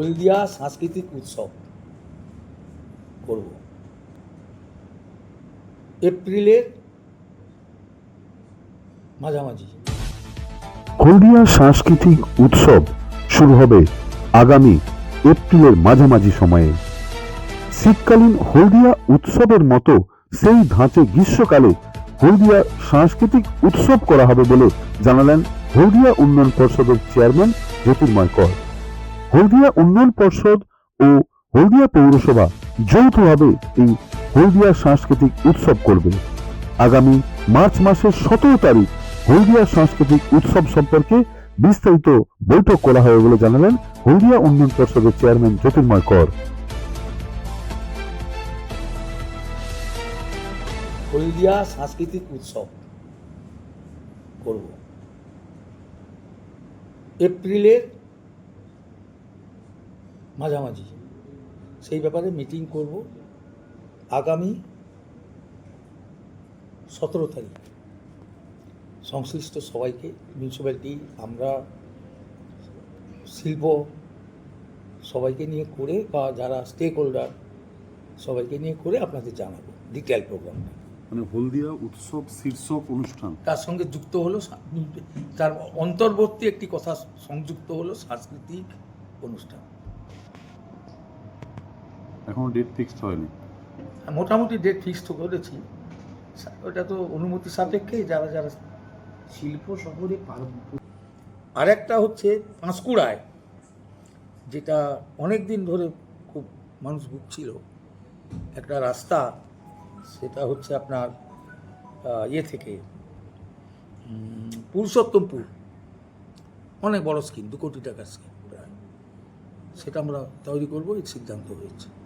হলদিয়া সাংস্কৃতিক উৎসব করব। এপ্রিলের মাঝামাঝি। হলদিয়া সাংস্কৃতিক উৎসব শুরু হবে আগামী এপ্রিলের মাঝামাঝি সময়ে। শীতকালীন হলদিয়া উৎসবের মতো সেই ধাঁচে গ্রীষ্মকালে হলদিয়া সাংস্কৃতিক উৎসব করা হবে বলে জানালেন হলদিয়া উন্নয়ন পর্ষদের চেয়ারম্যান জ্যোতির্ময় কর। হলদিয়া উন্নয়ন পর্ষদ ও হলদিয়া পৌরসভা যৌথভাবে এই হলদিয়া সাংস্কৃতিক উৎসব করবে। আগামী মার্চ মাসের সতেরো তারিখ হলদিয়া সাংস্কৃতিক উৎসব সম্পর্কে বিস্তারিত বৈঠক করা হবে বলে জানালেন হলদিয়া উন্নয়ন পর্ষদের চেয়ারম্যান জ্যোতির্ময় কর। হলদিয়া সাংস্কৃতিক উৎসব করব। এপ্রিলের মাঝামাঝি। সেই ব্যাপারে মিটিং করব আগামী সতেরো তারিখ। সংশ্লিষ্ট সবাইকে মিউনিসিপ্যালিটি আমরা শিল্প সবাইকে নিয়ে করে বা যারা স্টেক হোল্ডার সবাইকে নিয়ে করে আপনাদের জানাব ডিটেল প্রোগ্রামটা মানে হলদিয়া উৎসব শীর্ষক অনুষ্ঠান। তার সঙ্গে যুক্ত হলো তার অন্তর্বর্তী একটি কথা সংযুক্ত হলো সাংস্কৃতিক অনুষ্ঠান। এখনও ডেট ফিক্সড হয়নি। মোটামুটি ডেট ফিক্সড করেছি। ওটা তো অনুমতি সাপেক্ষে যারা যারা শিল্প শহরে পার- আর একটা হচ্ছে পাঁশকুড়ায়, যেটা অনেক দিন ধরে খুব মানুষ ভুগছিল। একটা রাস্তা, সেটা হচ্ছে আপনার ইয়ে থেকে পুরুষোত্তমপুর। অনেক বড় স্কিম, দু কোটি টাকার স্কিম, প্রায়। সেটা আমরা তৈরি করব, এই সিদ্ধান্ত হয়েছে।